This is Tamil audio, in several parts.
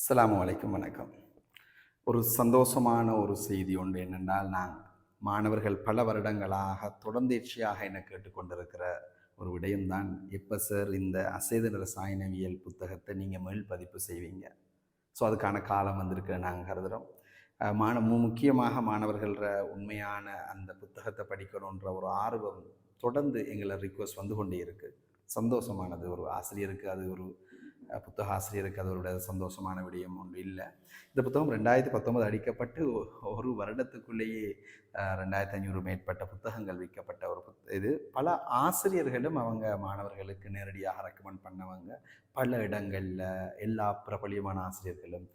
அஸ்லாம் வலைக்கும் வணக்கம். ஒரு சந்தோஷமான ஒரு செய்தி ஒன்று என்னென்றால் நான் மாணவர்கள் பல வருடங்களாக தொடர்ந்தேர்ச்சியாக என்னை கேட்டுக்கொண்டிருக்கிற ஒரு விடயம்தான். எப்போ சார் இந்த அசைத ரசாயனவியல் புத்தகத்தை நீங்கள் மேல் பதிப்பு செய்வீங்க? ஸோ அதுக்கான காலம் வந்திருக்கு நாங்கள் கருதுகிறோம் மாண முக்கியமாக மாணவர்கள உண்மையான அந்த புத்தகத்தை படிக்கணுன்ற ஒரு ஆர்வம் தொடர்ந்து எங்களை ரிக்வஸ்ட் வந்து கொண்டே இருக்குது சந்தோஷமானது ஒரு ஆசிரியருக்கு அது ஒரு புத்தக ஆசிரியருக்கு அது ஒரு சந்தோஷமான விடயம் ஒன்று இல்லை. இந்த புத்தகம் ரெண்டாயிரத்தி பத்தொன்பது அடிக்கப்பட்டு ஒரு வருடத்துக்குள்ளேயே ரெண்டாயிரத்தி ஐநூறு மேற்பட்ட புத்தகங்கள் விற்கப்பட்ட ஒரு புத்த இது பல ஆசிரியர்களும் அவங்க மாணவர்களுக்கு நேரடியாக ரெக்கமெண்ட் பண்ணவங்க. பல இடங்களில் எல்லா பிரபலியமான ஆசிரியர்களும்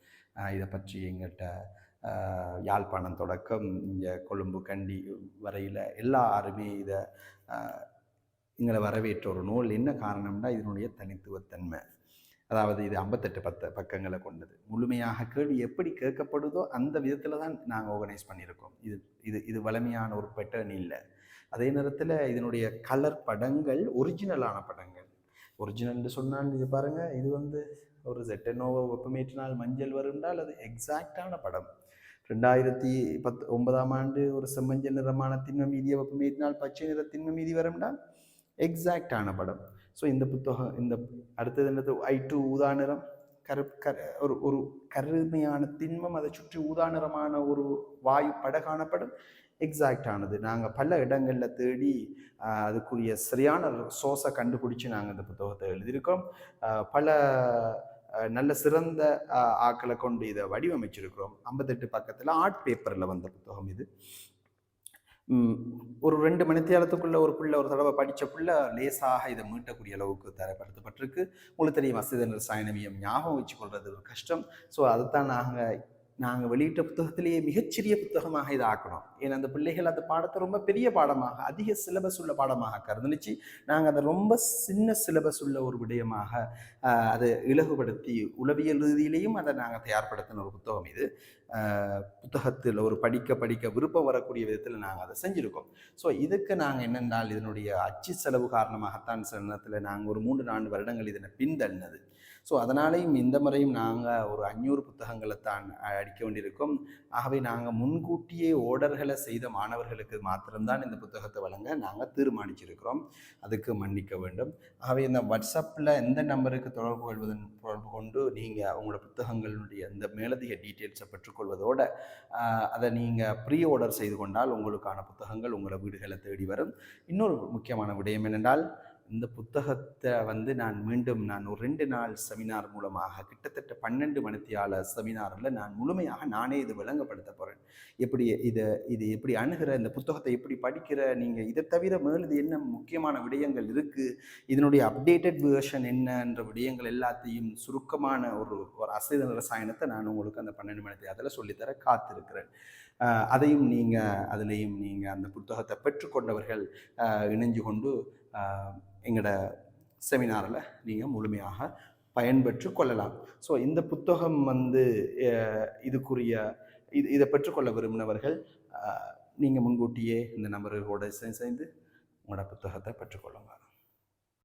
இதை பற்றி எங்கள்கிட்ட யாழ்ப்பாணம் தொடக்கம் இங்கே கொழும்பு கண்டி வரையில் எல்லாருமே இதை எங்களை வரவேற்ற ஒரு நூல். என்ன காரணம்னா இதனுடைய தனித்துவத்தன்மை. அதாவது இது ஐம்பத்தெட்டு பத்த பக்கங்களை கொண்டது. முழுமையாக கேள்வி எப்படி கேட்கப்படுதோ அந்த விதத்தில் தான் நாங்கள் ஆர்கனைஸ் பண்ணியிருக்கோம். இது இது இது வலிமையான ஒரு பேட்டர்ன் இல்லை. அதே நேரத்தில் இதனுடைய கலர் படங்கள் ஒரிஜினலான படங்கள். ஒரிஜினல்னு சொன்னால் இது பாருங்கள் இது வந்து ஒரு செட்டனோவோ வெப்பமேற்றினால் மஞ்சள் வருண்டால் அது எக்ஸாக்டான படம். ரெண்டாயிரத்தி பத் ஒன்பதாம் ஆண்டு ஒரு செம்மஞ்சள் நிறமான திண்ம மீதியை வெப்பமேற்றினால் பச்சை நிற திண்ம மீதி வரும்னால் எக்ஸாக்டான படம். ஸோ இந்த புத்தகம் இந்த அடுத்தது என்னது? ஐ டூ ஊதா நிறம். கரு கரு ஒரு ஒரு கருமையான திண்மம் அதை சுற்றி ஊதா நிறமான ஒரு வாயு பட காணப்படும். எக்ஸாக்ட் ஆனது. நாங்கள் பல இடங்களில் தேடி அதுக்குரிய சரியான சோர்ஸை கண்டுபிடிச்சி நாங்கள் இந்த புத்தகத்தை எழுதியிருக்கோம். பல நல்ல சிறந்த ஆக்களை கொண்டு இதை வடிவமைச்சிருக்கிறோம். ஐம்பத்தெட்டு பக்கத்தில் ஆர்ட் பேப்பரில் வந்த புத்தகம் இது. ஒரு ரெண்டு மணித்தியாலத்துக்குள்ள ஒரு பிள்ளை ஒரு தடவை படித்த பிள்ளை லேசாக இதை மீட்டக்கூடிய அளவுக்கு தரப்படுத்தப்பட்டிருக்கு. உங்களுக்கு தெரியும் அசிதன் ரசாயனவியம் ஞாபகம் வச்சுக்கொள்றது ஒரு கஷ்டம். ஸோ அதைத்தான் நாங்கள் நாங்கள் வெளியிட்ட புத்தகத்திலேயே மிகச்சிறிய புத்தகமாக இதை ஆக்கணும். ஏன்னா அந்த பிள்ளைகள் அந்த பாடத்தை ரொம்ப பெரிய பாடமாக அதிக சிலபஸ் உள்ள பாடமாக கருந்துச்சு நாங்கள் அதை ரொம்ப சின்ன சிலபஸ் உள்ள ஒரு விடயமாக அதை இலகுபடுத்தி உளவியல் ரீதியிலையும் அதை நாங்கள் தயார்படுத்தின ஒரு புத்தகம் இது. புத்தகத்தில் ஒரு படிக்க படிக்க விருப்பம் வரக்கூடிய விதத்தில் நாங்கள் அதை செஞ்சுருக்கோம். ஸோ இதுக்கு நாங்கள் என்னென்றால் இதனுடைய அச்சு செலவு காரணமாகத்தான் சில நேரத்தில் நாங்கள் ஒரு மூன்று நான்கு வருடங்கள் இதனை பின்தள்ளினது. ஸோ அதனாலேயும் இந்த முறையும் நாங்கள் ஒரு அஞ்சூறு புத்தகங்களை தான் அடிக்க வேண்டியிருக்கும். ஆகவே நாங்கள் முன்கூட்டியே ஓர்டர்களை செய்த மாணவர்களுக்கு மாத்திரம்தான் இந்த புத்தகத்தை வழங்க நாங்கள் தீர்மானிச்சிருக்கிறோம். அதுக்கு மன்னிக்க வேண்டும். ஆகவே இந்த வாட்ஸ்அப்பில் எந்த நம்பருக்கு தொடர்பு கொள்வதன் தொடர்பு கொண்டு நீங்கள் உங்களோட புத்தகங்களுடைய இந்த மேலதிக டீட்டெயில்ஸை பெற்றுக்கொள்வதோட அதை நீங்கள் ப்ரீ ஆர்டர் செய்து கொண்டால் உங்களுக்கான புத்தகங்கள் உங்களை வீடுகளை தேடி வரும். இன்னொரு முக்கியமான விடயம் என்னென்றால் இந்த புத்தகத்தை வந்து நான் மீண்டும் நான் ஒரு ரெண்டு நாள் செமினார் மூலமாக கிட்டத்தட்ட பன்னெண்டு மணித்தியால செமினாரில் நான் முழுமையாக நானே இது விளங்கப்படுத்த போகிறேன் எப்படி இதை இது எப்படி அணுகிற இந்த புத்தகத்தை எப்படி படிக்கிற நீங்கள் இதை தவிர மேலும் என்ன முக்கியமான விடயங்கள் இருக்குது இதனுடைய அப்டேட்டட் வேர்ஷன் என்னன்ற விடயங்கள் எல்லாத்தையும் சுருக்கமான ஒரு ஒரு அசைத ரசாயனத்தை நான் உங்களுக்கு அந்த பன்னெண்டு மணி அதில் சொல்லித்தர காத்திருக்கிறேன். அதையும் நீங்கள் அதுலேயும் நீங்கள் அந்த புத்தகத்தை பெற்றுக்கொண்டவர்கள் இணைஞ்சு கொண்டு எங்களோட செமினாரில் நீங்கள் முழுமையாக பயன்பெற்று கொள்ளலாம். ஸோ இந்த புத்தகம் வந்து இதுக்குரிய இது இதை பெற்றுக்கொள்ள விரும்பினவர்கள் நீங்கள் முன்கூட்டியே இந்த நபர்களோடு சேர்ந்து உங்களோட புத்தகத்தை பெற்றுக்கொள்ளுங்கள்